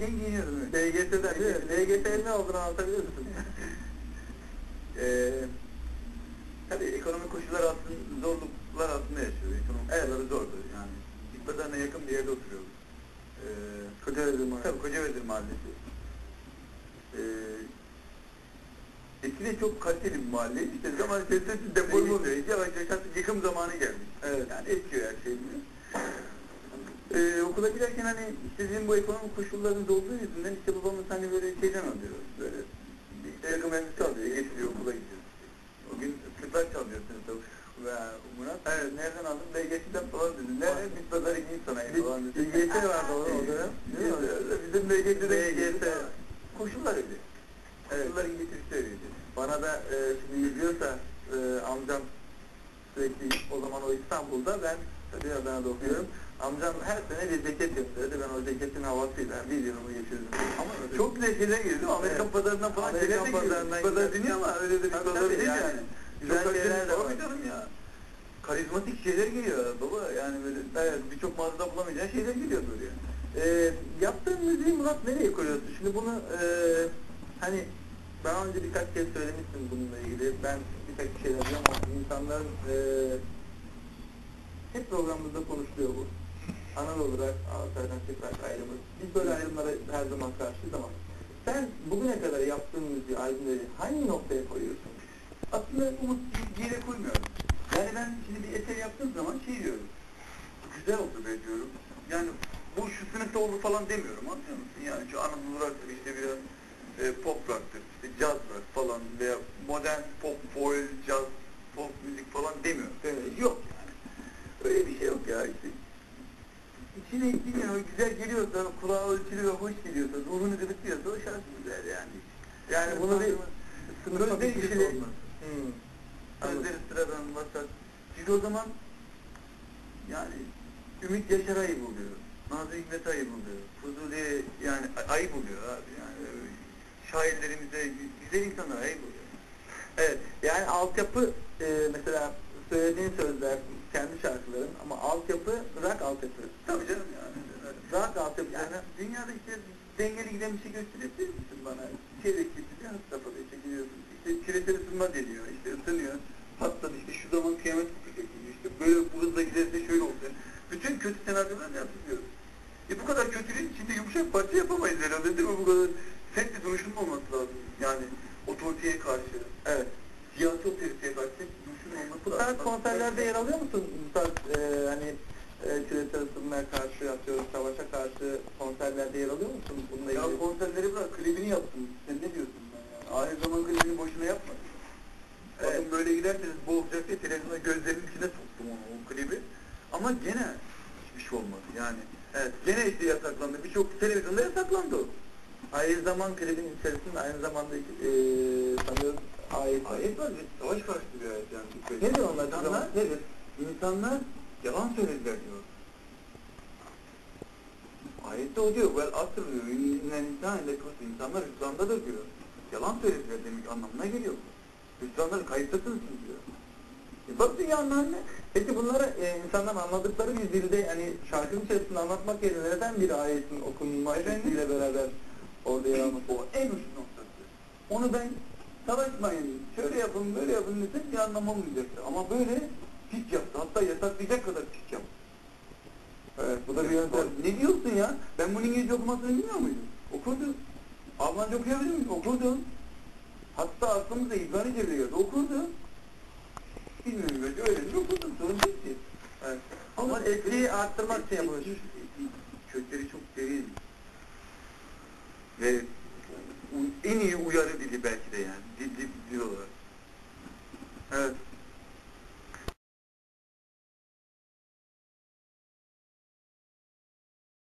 giyerken giyiniyorum. evet. LGS'den değil mi? Ne olduğunu anlatabilir misin? Ee, tabii ekonomik koşullar altında, zorluklar altında yaşıyor. Ekonomik koşulları zordur yani. Bit pazarına yakın bir yerde oturuyoruz. Ee, Kocaeli Mahallesi. Tabii Kocaeli Mahallesi. Ee, eskiden çok kaliteli bir mahalle. İşte zaman içerisinde deforme oluyor. Yavaş yavaş artık yıkım zamanı gelmiş. Evet. Yani eskiyor her şey. Ee, okula giderken hani işte bizim bu ekonomik koşullarımız olduğu yüzünden işte babamız hani böyle şeyden alıyor. Böyle bir takım elbise alıyor. Getiriyor okula gidiyor. O gün ıslıklar çalıyor sınıfta. Ve Murat, evet nereden aldın? BGS'den falan dedi. Ne? Bit pazarı giyim sana falan dedi. BGS vardı o dönem. Bizim BGS'de BGS. koşullar öyle. Koşulların getirisi öyleydi. Bana da e, şimdi izliyorsa e, amcam sürekli o zaman o İstanbul'da ben tabii Adana'da okuyorum. Amcam her sene bir ceket gösterirdi. Ben o ceketin havasıyla bir yılımı geçirdim. Ama çok değil mi? Amerikan Evet. pazarından falan de geliyor. pazarından Pazar deniyor ama öyle de bir pazar tabii, değil yani. yani. Güzel Çok şeyler de var. Ya. Karizmatik şeyler geliyor baba. Yani böyle evet, birçok mağazada bulamayacağın şeyler geliyor böyle. E, yaptığın müziği Murat nereye koyuyorsun? Şimdi bunu e, hani daha önce birkaç kez söylemiştim bununla ilgili. Ben birkaç şeyler diyorum ama insanların e, hep programımızda konuşuluyor bu. Ana olarak tekrar ayrımı. Biz böyle ayrımlara her zaman karşıyız ama sen bugüne kadar yaptığın müziği, albümleri hangi noktaya koyuyorsun? Aslında umut bir yere koymuyorum. Yani ben şimdi bir eser yaptığım zaman şey diyorum. Güzel oldu be diyorum. Yani bu şu sınıfta oldu falan demiyorum anlıyor musun? Yani şu Anadolu rock işte biraz e, pop rock'tır, işte jazz rock falan veya modern pop, foil, jazz, pop müzik falan demiyorum. Evet. Yok yani. Öyle bir şey yok ya işte. İçine bilmiyorum güzel geliyorsa, kulağa ölçülü ve hoş geliyorsa, ruhunu gıdıklıyorsa o şarkı güzel yani. Yani bunu bir Sözde bir bir kişi şey. Hmm. Sözleri sıradan vasat. Çünkü o zaman yani Ümit Yaşar ayıp oluyor. Nazım Hikmet ayıp oluyor. Fuzuli yani ayıp oluyor abi. Yani şairlerimize, güzel insanlar ayıp oluyor. Evet, yani altyapı e, mesela söylediğin sözler kendi şarkıların ama altyapı rock altyapı. Tabii canım yani. Rock altyapı Yani dünyada işte dengeli giden bir şey gösterebilir misin bana? Çeyrek getiriyor, Mustafa'da işte gidiyorsun. İşte küresel ısınma deniyor, işte ısınıyor. Patladı işte şu zaman kıyamet kopacak diyor. İşte böyle bu hızla giderse şöyle olacak. Bütün kötü senaryolar yapılıyor. E bu kadar kötülüğün içinde yumuşak parça yapamayız herhalde değil mi? Bu kadar sert bir duruşun olması lazım. Yani otoriteye karşı, evet. siyasi otoriteye karşı sert bir duruşun olması Bu lazım. tarz konserlerde yer alıyor musun? Bu tarz e, hani e, küresel ısınmaya karşı atıyorum savaşa karşı konserlerde yer alıyor musun? Bununla Ya ilgili. konserleri bırak, klibini yaptım. Sen ne diyorsun ben yani? Aynı zaman klibini boşuna yapmadım. Evet. Bakın böyle giderseniz boğulacak diye televizyona gözlerinin içine soktum onu, o klibi. Ama gene hiçbir şey olmadı yani. Evet, gene işte yasaklandı. Birçok televizyonda yasaklandı o. Aynı zaman klibin içerisinde aynı zamanda e, sanıyorum ayet var. Ayet var savaş karşıtı bir ayet yani. Nedir onlar? Nedir? İnsanlar yalan söylediler diyor. Ayette o diyor, vel asr diyor, innen insan ile kafir, insanlar hüsrandadır diyor. Yalan söylediler demek anlamına geliyor bu. Hüsranlar kayıttasınız diyor. E, Bak dünyanın haline. Peki bunları e, insanların anladıkları bir dilde yani şarkının içerisinde anlatmak yerine neden bir ayetin okunmasıyla beraber orada yer alması? O en uç noktası. Onu ben savaşmayın, şöyle yapın, böyle yapın desem bir anlam olmayacaktı. Ama böyle pis yaptı. Hatta yasaklayacak kadar pis yaptı. Evet, bu da bir yöntem. Ne diyorsun ya? Ben bunun İngilizce okumasını bilmiyor muydum? Okurdum. Almanca okuyabilir miyim? Okurdum. Hatta aklımıza İbranice bile geldi. Okurdum. Bilmiyorum böyle öyle okurdum. Sorun değil ki. Evet. Ama Ama etkiyi arttırmak için yapılmış. Kökleri çok derin. Ve en iyi uyarı dili belki de yani. Dil, dil,